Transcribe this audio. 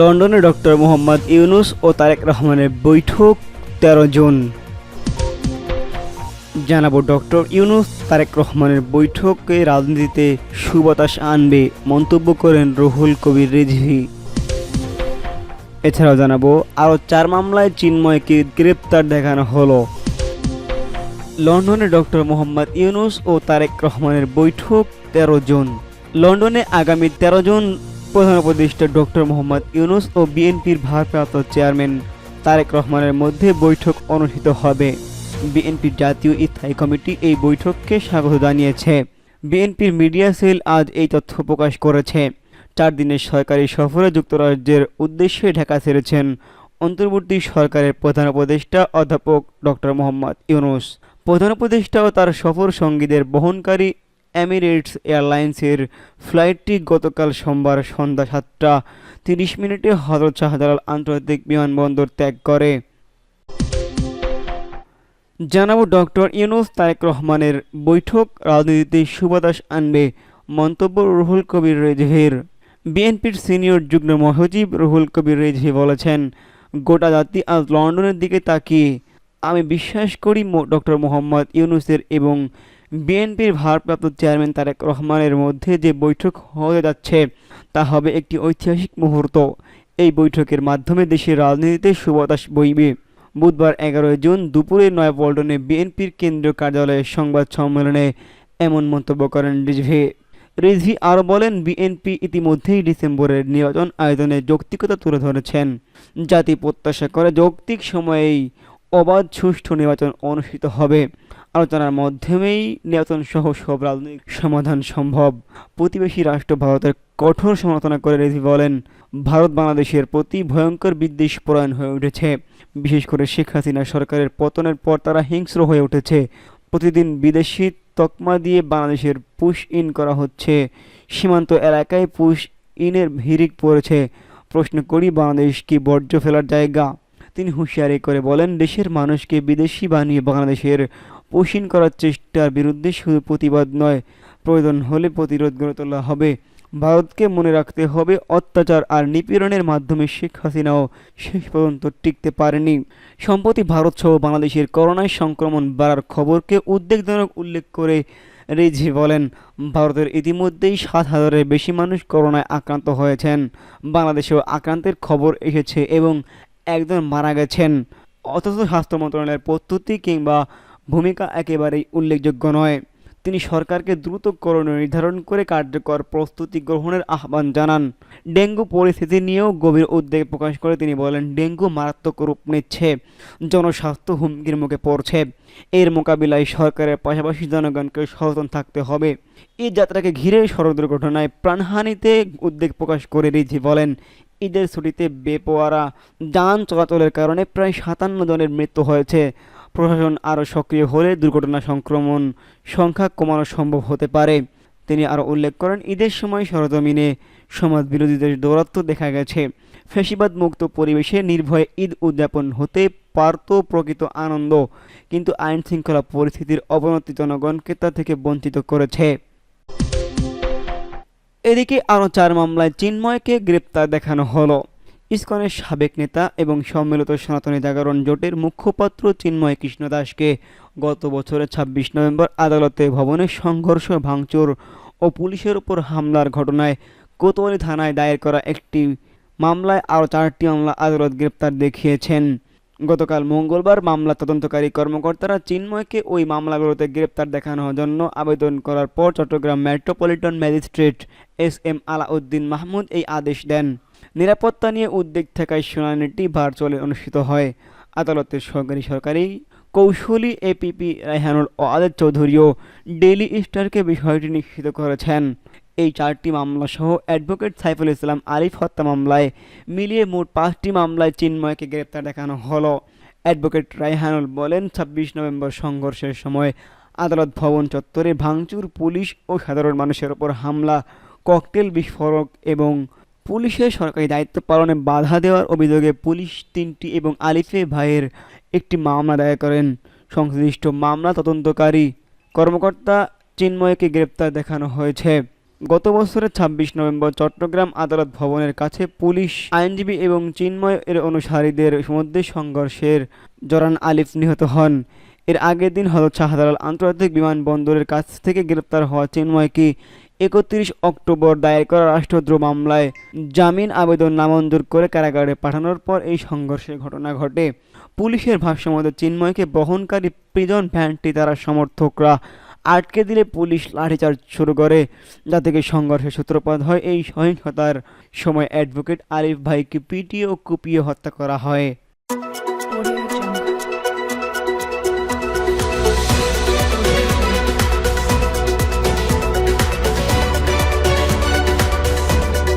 লন্ডনে ডক্টর মোহাম্মদ ইউনুস ও তারেক রহমানের বৈঠক তেরো জুন। জানাব ডক্টর ইউনুস, তারেক রহমানের বৈঠকে রাজনীতিতে সুবাতাস আনবে মন্তব্য করেন রুহুল কবির রিজভি। এছাড়াও জানাব, আরও চার মামলায় চিন্ময়কে গ্রেপ্তার দেখানো হলো। লন্ডনে ডক্টর মোহাম্মদ ইউনুস ও তারেক রহমানের বৈঠক তেরো জুন। লন্ডনে আগামী তেরো জুন প্রধান উপদেষ্টা ডক্টর মোহাম্মদ ইউনুস ও বিএনপির ভারপ্রাপ্ত চেয়ারম্যান তারেক রহমানের মধ্যে বৈঠক অনুষ্ঠিত হবে। বিএনপির জাতীয় স্থায়ী কমিটি এই বৈঠককে স্বাগত জানিয়েছে। বিএনপির মিডিয়া সেল আজ এই তথ্য প্রকাশ করেছে। চার দিনের সরকারি সফরে যুক্তরাজ্যের উদ্দেশ্যে ঢাকা ছেড়েছেন অন্তর্বর্তী সরকারের প্রধান উপদেষ্টা অধ্যাপক ডক্টর মোহাম্মদ ইউনুস। প্রধান উপদেষ্টা ও তার সফর সঙ্গীদের বহনকারী এমিরেটস এয়ারলাইন্সের ফ্লাইটটি গতকাল সোমবার সন্ধ্যা সাতটা তিরিশ মিনিটে হজরত শাহজালাল আন্তর্জাতিক বিমানবন্দর ত্যাগ করে। জানাব ডক্টর ইউনুস তারেক রহমানের বৈঠক, রাজনীতিতে সুবাতাস আনবে মন্তব্য রুহুল কবির রেজভির। বিএনপির সিনিয়র যুগ্ম মহাসচিব রুহুল কবির রেজভি বলেছেন, গোটা জাতি আজ লন্ডনের দিকে তাকিয়ে। আমি বিশ্বাস করি ডক্টর মোহাম্মদ ইউনুসের এবং বিএনপির ভারপ্রাপ্ত চেয়ারম্যান তারেক রহমানের মধ্যে যে বৈঠক হতে যাচ্ছে, তা হবে একটি ঐতিহাসিক মুহূর্ত। এই বৈঠকের মাধ্যমে দেশের রাজনীতিতে সুবাতাস বইবে। বুধবার এগারোই জুন দুপুরে নয়াপল্টনে বিএনপির কেন্দ্রীয় কার্যালয়ের সংবাদ সম্মেলনে এমন মন্তব্য করেন রিজভি। রিজভি আরও বলেন, বিএনপি ইতিমধ্যেই ডিসেম্বরের নির্বাচন আয়োজনে যৌক্তিকতা তুলে ধরেছেন। জাতি প্রত্যাশা করে যৌক্তিক সময়েই অবাধ সুষ্ঠু নির্বাচন অনুষ্ঠিত হবে। আলোচনার মাধ্যমেই নির্বাচন সহ সব রাজনৈতিক সমাধান সম্ভব। প্রতিবেশী রাষ্ট্র ভারতের কঠোর সমালোচনা করে রেজি বলেন, ভারত বাংলাদেশের প্রতি ভয়ঙ্কর বিদ্বেষ পরায়ণ হয়ে উঠেছে। বিশেষ করে শেখ হাসিনা সরকারের পতনের পর তারা হিংস্র হয়ে উঠেছে। প্রতিদিন বিদেশি তকমা দিয়ে বাংলাদেশের পুশ ইন করা হচ্ছে। সীমান্ত এলাকায় পুশ ইনের ভিড়িক পড়েছে। প্রশ্ন করি, বাংলাদেশ কি বর্জ্য ফেলার জায়গা? তিনি হুঁশিয়ারি করে বলেন, দেশের মানুষকে বিদেশি বানিয়ে বাংলাদেশের পোষণ করার চেষ্টার বিরুদ্ধে শুধু প্রতিবাদ নয়, প্রয়োজন হলে প্রতিরোধ গড়ে তোলা হবে। ভারতকে মনে রাখতে হবে, অত্যাচার আর নিপীড়নের মাধ্যমে শেখ হাসিনাও শেষ পর্যন্ত টিকতে পারেনি। সম্প্রতি ভারত সহ বাংলাদেশের করোনায় সংক্রমণ বাড়ার খবরকে উদ্বেগজনক উল্লেখ করে রেজি বলেন, ভারতের ইতিমধ্যেই সাত হাজারের বেশি মানুষ করোনায় আক্রান্ত হয়েছেন। বাংলাদেশেও আক্রান্তের খবর এসেছে এবং একজন মারা গেছেন। অথচ স্বাস্থ্য মন্ত্রণালয়ের পদ্ধতি কিংবা ভূমিকা একেবারেই উল্লেখযোগ্য নয়। তিনি সরকারকে দ্রুত করণীয় নির্ধারণ করে কার্যকর প্রস্তুতি গ্রহণের আহ্বান জানান। ডেঙ্গু পরিস্থিতি নিয়েও গভীর উদ্বেগ প্রকাশ করে তিনি বলেন, ডেঙ্গু মারাত্মক রূপ নিচ্ছে, জনস্বাস্থ্য হুমকির মুখে পড়ছে। এর মোকাবিলায় সরকারের পাশাপাশি জনগণকে সচেতন থাকতে হবে। এই যাত্রাকে ঘিরে সড়ক দুর্ঘটনায় প্রাণহানিতে উদ্বেগ প্রকাশ করে রিজি বলেন, ঈদের ছুটিতে বেপোয়ারা যান চলাচলের কারণে প্রায় সাতান্ন জনের মৃত্যু হয়েছে। প্রশাসন আরও সক্রিয় হলে দুর্ঘটনা সংক্রমণ সংখ্যা কমানো সম্ভব হতে পারে। তিনি আরও উল্লেখ করেন, ঈদের সময় সরজমিনে সমাজ বিরোধীদের দৌরাত্ম দেখা গেছে। ফেসিবাদ মুক্ত পরিবেশে নির্ভয়ে ঈদ উদযাপন হতে পারত প্রকৃত আনন্দ, কিন্তু আইন শৃঙ্খলা পরিস্থিতির অবনতি জনগণকে তা থেকে বঞ্চিত করেছে। এদিকে আরও চার মামলায় চিন্ময়কে গ্রেপ্তার দেখানো হলো। ইসকনের সাবেক নেতা এবং সম্মিলিত সনাতনী জাগরণ জোটের মুখপাত্র চিন্ময় কৃষ্ণ দাসকে গত বছরের ছাব্বিশ নভেম্বর আদালতে ভবনে সংঘর্ষ, ভাঙচুর ও পুলিশের উপর হামলার ঘটনায় কোতোয়ালি থানায় দায়ের করা একটি মামলায় আরও চারটি মামলা আদালত গ্রেপ্তার দেখিয়েছেন। গতকাল মঙ্গলবার মামলা তদন্তকারী কর্মকর্তারা চিন্ময়কে ওই মামলাগুলোতে গ্রেপ্তার দেখানোর জন্য আবেদন করার পর Chattogram metropolitan magistrate S M Alauddin Mahmud এই আদেশ দেন। নিরাপত্তা নিয়ে উদ্বেগ থাকায় শুনানিটি ভার্চুয়ালি অনুষ্ঠিত হয়। আদালতের সরকারি সরকারি কৌশলী এপিপি রায়হানুল ওয়াদের চৌধুরীও ডেইলি স্টারকে বিষয়টি নিশ্চিত করেছেন। এই চারটি মামলা সহ অ্যাডভোকেট সাইফুল ইসলাম আরিফ হত্যা মামলায় মিলিয়ে মোট পাঁচটি মামলায় চিন্ময়কে গ্রেপ্তার দেখানো হলো। অ্যাডভোকেট রায়হানুল বলেন, ছাব্বিশ নভেম্বর সংঘর্ষের সময় আদালত ভবন চত্বরে ভাঙচুর, পুলিশ ও সাধারণ মানুষের ওপর হামলা, ককটেল বিস্ফোরক এবং পুলিশের সরকারি দায়িত্ব পালনে বাধা দেওয়ার অভিযোগে পুলিশ তিনটি এবং আলিফে ভাইয়ের একটি মামলা দায়ের করেন। সংশ্লিষ্ট মামলা তদন্তকারী কর্মকর্তা চিন্ময়কে গ্রেপ্তার দেখানো হয়েছে। গত বছরের ছাব্বিশ নভেম্বর চট্টগ্রাম আদালত ভবনের কাছে পুলিশ, আইনজীবী এবং চিন্ময় এর অনুসারীদের মধ্যে সংঘর্ষের জরান আলিফ নিহত হন। এর আগের দিন হজরত শাহজালাল আন্তর্জাতিক বিমানবন্দরের কাছ থেকে গ্রেপ্তার হওয়া চিন্ময়কে একত্রিশ অক্টোবর দায়ের করা রাষ্ট্রদ্রোহ মামলায় জামিন আবেদন নামঞ্জুর করে কারাগারে পাঠানোর পর এই সংঘর্ষের ঘটনা ঘটে। পুলিশের ভাষ্যমতে চিন্ময়কে বহনকারী প্রিজন ভ্যানটি তারা সমর্থকরা আটকে দিলে পুলিশ লাঠিচার্জ শুরু করে, যা থেকে সংঘর্ষের সূত্রপাত হয়। এই সহিংসতার সময় অ্যাডভোকেট আরিফ ভাইকে পিটিয়ে ও কুপিয়ে হত্যা করা হয়।